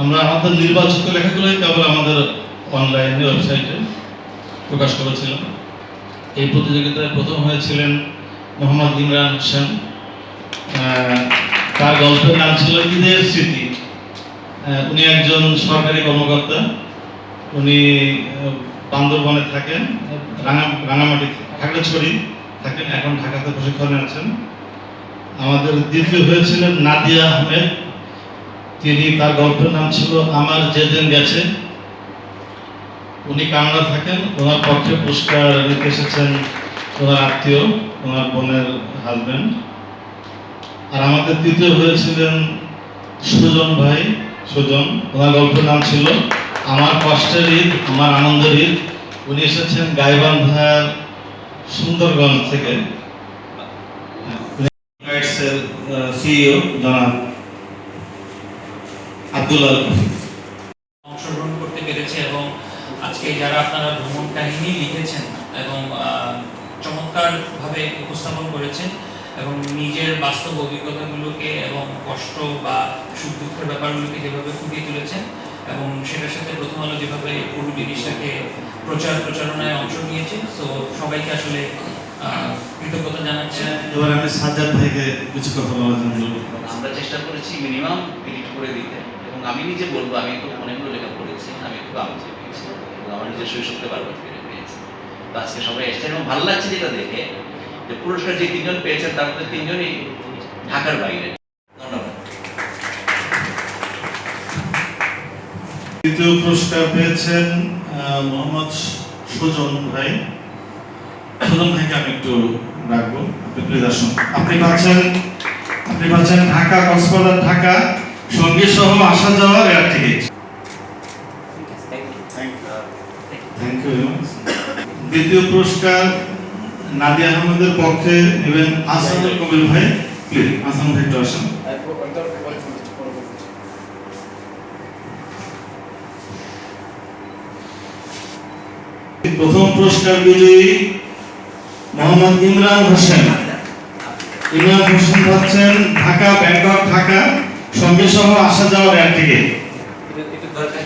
আমরা আমাদের নির্বাচিত লেখাগুলোই কেবল আমাদের অনলাইনে ওয়েবসাইটে প্রকাশ করেছিলাম। এই প্রতিযোগিতায় প্রথম হয়েছিলেন মোহাম্মদ ইমরান হোসেন। তার গল্পের নাম ছিল ঈদের স্মৃতি। উনি একজন সরকারি কর্মকর্তা। উনি বান্দরবনে থাকেন, রাঙা, রাঙামাটি খাগড়াছড়ি থাকেন, এখন ঢাকাতে প্রশিক্ষণে আছেন। আমাদের দ্বিতীয় হয়েছিলেন নাদিয়া আহমেদ। তিনি, তার গল্পের নাম ছিল আমার যেদিন গেছে। উনি কানাডা থাকেন, ওনার পক্ষে পুরস্কার নিতে এসেছেন ওনার আত্মীয়, ওনার বোনের হাজবেন্ড আর আমাদের তৃতীয় হয়েছিলেন সুজন ভাই, সুজন, ওনার গল্পের নাম ছিল আমার কষ্টের ঈদ, আমার আনন্দের ঈদ। উনি এসেছেন গাইবান্ধার সুন্দরগঞ্জ থেকে। সিইও জনাব। আব্দুল অংশগ্রহণ করতে পেরেছে এবং আজকে যারা আপনারা ভ্রমণ কাহিনী লিখেছেন এবং চমৎকারভাবে উপস্থাপন করেছেন এবং নিজের বাস্তব অভিজ্ঞতাগুলোকে এবং কষ্ট বা সুখ দুঃখের ব্যাপারগুলোকে যেভাবে ফুটিয়ে তুলেছেন এবং সেটার সাথে প্রথম আলো যেভাবে পুরো জিনিসটাকে প্রচার প্রচারণায় অংশ নিয়েছে তো সবাইকে আসলে আহ, কৃতজ্ঞতা জানাচ্ছি। এবার আমি সাজ্জাদ ভাইকে কিছু কথা বলার জন্য আমরা চেষ্টা করেছি মিনিমাম এডিট করে দিতে। আমি নিজে বলব, আমি তো অনেকগুলো লেখা পড়েছি আমি একটু আলোচনা পেয়েছি। আমার নিজের শৈশবকে বারবার ফিরে পেয়েছি। তো আজকে সবাই এসেছেন এবং ভালো লাগছে যেটা দেখে যে পুরস্কার যে তিনজন পেয়েছেন, তার মধ্যে তিনজনই ঢাকার বাইরে। দ্বিতীয় পুরস্কার পেয়েছেন মোহাম্মদ সুজন ভাই। সুজন ভাইকে আমি একটু রাখব আপনি প্লিজ আসুন। আপনি পাচ্ছেন আপনি পাচ্ছেন ঢাকা, কক্সবাজার, ঢাকা। সঙ্গী সহ আসা যাওয়ার এয়ার টিকিট থ্যাংক ইউ দ্বিতীয় পুরস্কার নাদিয়া আহমেদের পক্ষে নেবেন আসানুল কবির ভাই। প্লিজ আসান ভাই একটু আসেন। প্রথম পুরস্কার বিজয়ী মোহাম্মদ ইমরান হোসেন। ইমরান হোসেন পাচ্ছেন ঢাকা ব্যাংকক ঢাকা। সঙ্গে সহ আসা টিকিট একটু দরকার